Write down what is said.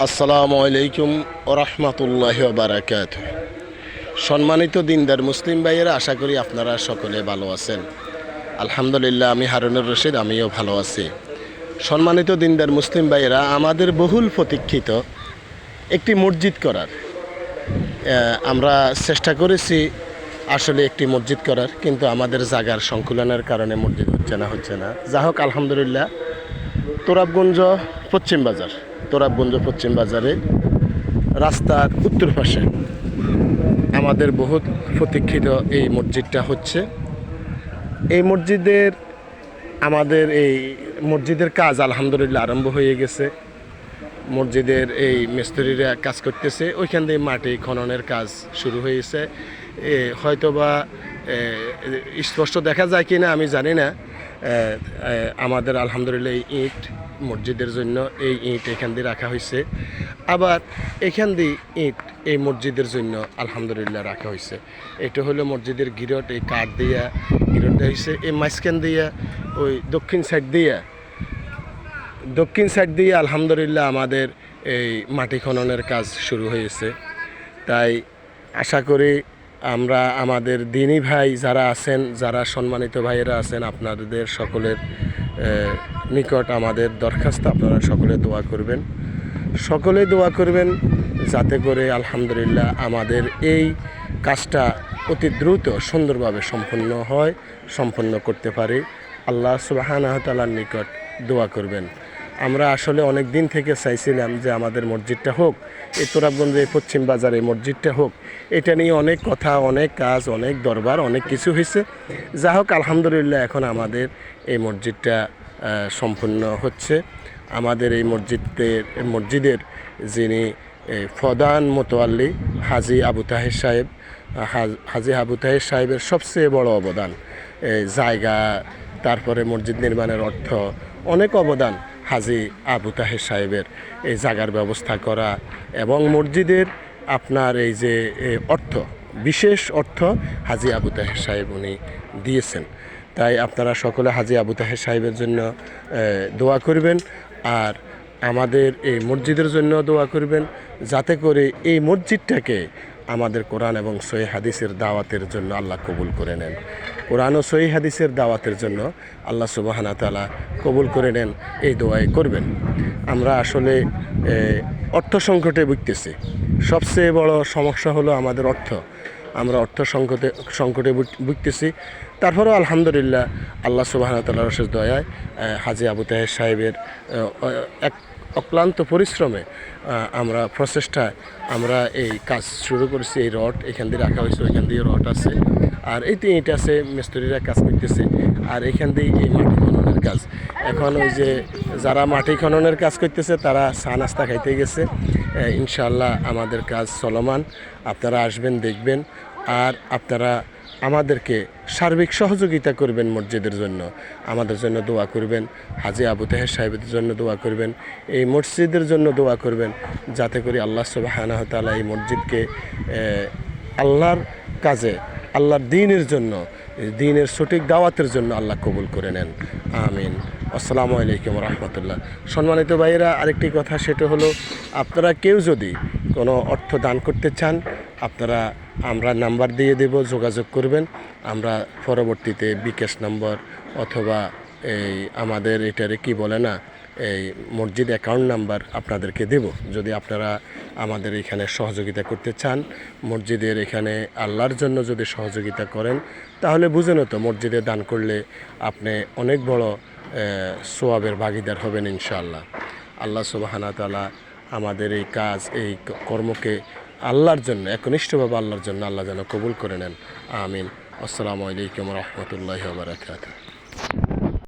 আসসালামু আলাইকুম ওরহমতুল্লাহ বারাকাত সম্মানিত দিনদার মুসলিম ভাইয়েরা, আশা করি আপনারা সকলে ভালো আছেন। আলহামদুলিল্লাহ, আমি হারুনুর রশিদ, আমিও ভালো আছি। সম্মানিত দিনদার মুসলিম ভাইয়েরা, আমাদের বহুল প্রতীক্ষিত একটি মসজিদ করার। আমরা চেষ্টা করেছি আসলে একটি মসজিদ করার, কিন্তু আমাদের জাগার সংকুলনের কারণে মসজিদ হচ্ছে না হচ্ছে না। যা হোক আলহামদুলিল্লাহ, তোরাবগঞ্জ পশ্চিম বাজার। তোরাবগঞ্জ পশ্চিম বাজারে, রাস্তার উত্তর পাশে আমাদের বহুত প্রতীক্ষিত এই মসজিদটা হচ্ছে। এই মসজিদের, আমাদের এই মসজিদের কাজ আলহামদুলিল্লাহ আরম্ভ হয়ে গেছে। মসজিদের এই মিস্ত্রিরা কাজ করতেছে, ওইখান দিয়ে মাটি খননের কাজ শুরু হয়েছে। হয়তোবা স্পষ্ট দেখা যায় কি না আমি জানি না। আমাদের আলহামদুলিল্লাহ ইট মসজিদের জন্য এই ইট এখান দিয়ে রাখা হয়েছে। আবার এখান দিয়ে ইট এই মসজিদের জন্য আলহামদুলিল্লাহ রাখা হয়েছে। এটা হলো মসজিদের গিরট, এই কাঠ দিয়া গিরট দেওয়া হয়েছে। এই মাঝখান দিয়া, ওই দক্ষিণ সাইড দিয়া, দক্ষিণ সাইড দিয়ে আলহামদুলিল্লাহ আমাদের এই মাটি খননের কাজ শুরু হয়েছে। তাই আশা করি আমরা আমাদের দিনী ভাই যারা আছেন, যারা সম্মানিত ভাইয়েরা আছেন, আপনাদের সকলের নিকট আমাদের দরখাস্ত, আপনারা সকলে দোয়া করবেন। সকলে দোয়া করবেন যাতে করে, আলহামদুলিল্লাহ, আমাদের এই কাজটা অতি দ্রুত সুন্দরভাবে সম্পন্ন হয়, সম্পন্ন করতে পারি। আল্লাহ সুবাহান তালার নিকট দোয়া করবেন। আমরা আসলে অনেক দিন থেকে চাইছিলাম যে আমাদের মসজিদটা হোক, এই তোরাবগঞ্জে পশ্চিম বাজারে মসজিদটা হোক। এটা নিয়ে অনেক কথা, অনেক কাজ, অনেক দরবার, অনেক কিছু হয়েছে। যা হোক, আলহামদুলিল্লাহ এখন আমাদের এই মসজিদটা সম্পূর্ণ হচ্ছে। আমাদের এই মসজিদের মসজিদের যিনি প্রধান মোতোয়াল্লি হাজি আবু তাহের সাহেব হাজি আবু তাহের সাহেবের সবচেয়ে বড় অবদান। জায়গা, তারপরে মসজিদ নির্মাণের অর্থ অনেক অবদান। হাজি আবু তাহের সাহেবের এই জাগার ব্যবস্থা করা এবং মসজিদের আপনার এই যে অর্থ, বিশেষ অর্থ হাজি আবু তাহের সাহেব উনি দিয়েছেন। তাই আপনারা সকলে হাজি আবু তাহের সাহেবের জন্য দোয়া করবেন আর আমাদের এই মসজিদের জন্য দোয়া করবেন, যাতে করে এই মসজিদটাকে আমাদের কোরআন এবং সহি হাদিসের দাওয়াতের জন্য আল্লাহ কবুল করে নেন। কোরআন ও সহি হাদিসের দাওয়াতের জন্য আল্লাহ সুবাহানা তালা কবুল করে নেন, এই দোয়াই করবেন। আমরা আসলে অর্থ সংকটে ভুগতেছি। সবচেয়ে বড় সমস্যা হলো আমাদের অর্থ। আমরা অর্থ সংকটে সংকটে ভুগ- ভুগতেছি। তারপরেও আলহামদুলিল্লাহ আল্লাহ সুবাহ তাল্লাহ রসের দয়ায় হাজি আবু তাহের সাহেবের এক অক্লান্ত পরিশ্রমে আমরা প্রচেষ্টায় আমরা এই কাজ শুরু করেছি, এই রড এখান দিয়ে রাখা হয়েছে, ওইখান দিয়ে রড আছে। আর এই তো ইট আছে, মিস্ত্রিরা কাজ করতেছে। আর এখান দিয়ে এই মাটি খননের কাজ। এখন ওই যে যারা মাটি খননের কাজ করতেছে, তারা চা নাস্তা খাইতে গেছে। ইনশাল্লাহ আমাদের কাজ চলমান। আপনারা আসবেন, দেখবেন। আর আপনারা আমাদেরকে সার্বিক সহযোগিতা করবেন মসজিদের জন্য। আমাদের জন্য দোয়া করবেন। হাজি আবু তাহের সাহেবের জন্য দোয়া করবেন। এই মসজিদের জন্য দোয়া করবেন যাতে করে আল্লাহ সুবাহানাহ তাআলা এই মসজিদকে আল্লাহর কাজে, আল্লাহর দিনের জন্য দিনের সঠিক দাওয়াতের জন্য আল্লাহ কবুল করে নেন। আমিন। আসসালামু আলাইকুম রহমতুল্লাহ। সম্মানিত ভাইয়েরা, আরেকটি কথা, সেটা হলো, আপনারা কেউ যদি কোনো অর্থ দান করতে চান আপনারা আমরা নাম্বার দিয়ে দেব, যোগাযোগ করবেন। আমরা পরবর্তীতে বিকাশ নম্বর অথবা এই আমাদের এটারে কি বলে না, এই মসজিদ অ্যাকাউন্ট নাম্বার আপনাদেরকে দেব। যদি আপনারা আমাদের এখানে সহযোগিতা করতে চান, মসজিদের এখানে আল্লাহর জন্য যদি সহযোগিতা করেন, তাহলে বুঝেন তো মসজিদে দান করলে আপনি অনেক বড় সোয়াবের ভাগিদার হবেন ইনশাআল্লাহ। আল্লাহ সুবাহানা তালা আমাদের এই কাজ, এই কর্মকে আল্লাহর জন্য, একনিষ্ঠভাবে আল্লাহর জন্য আল্লাহ যেন কবুল করে নেন। আমিন। আসসালামু আলাইকুম রহমতুল্লাহ বারাকাতুহ।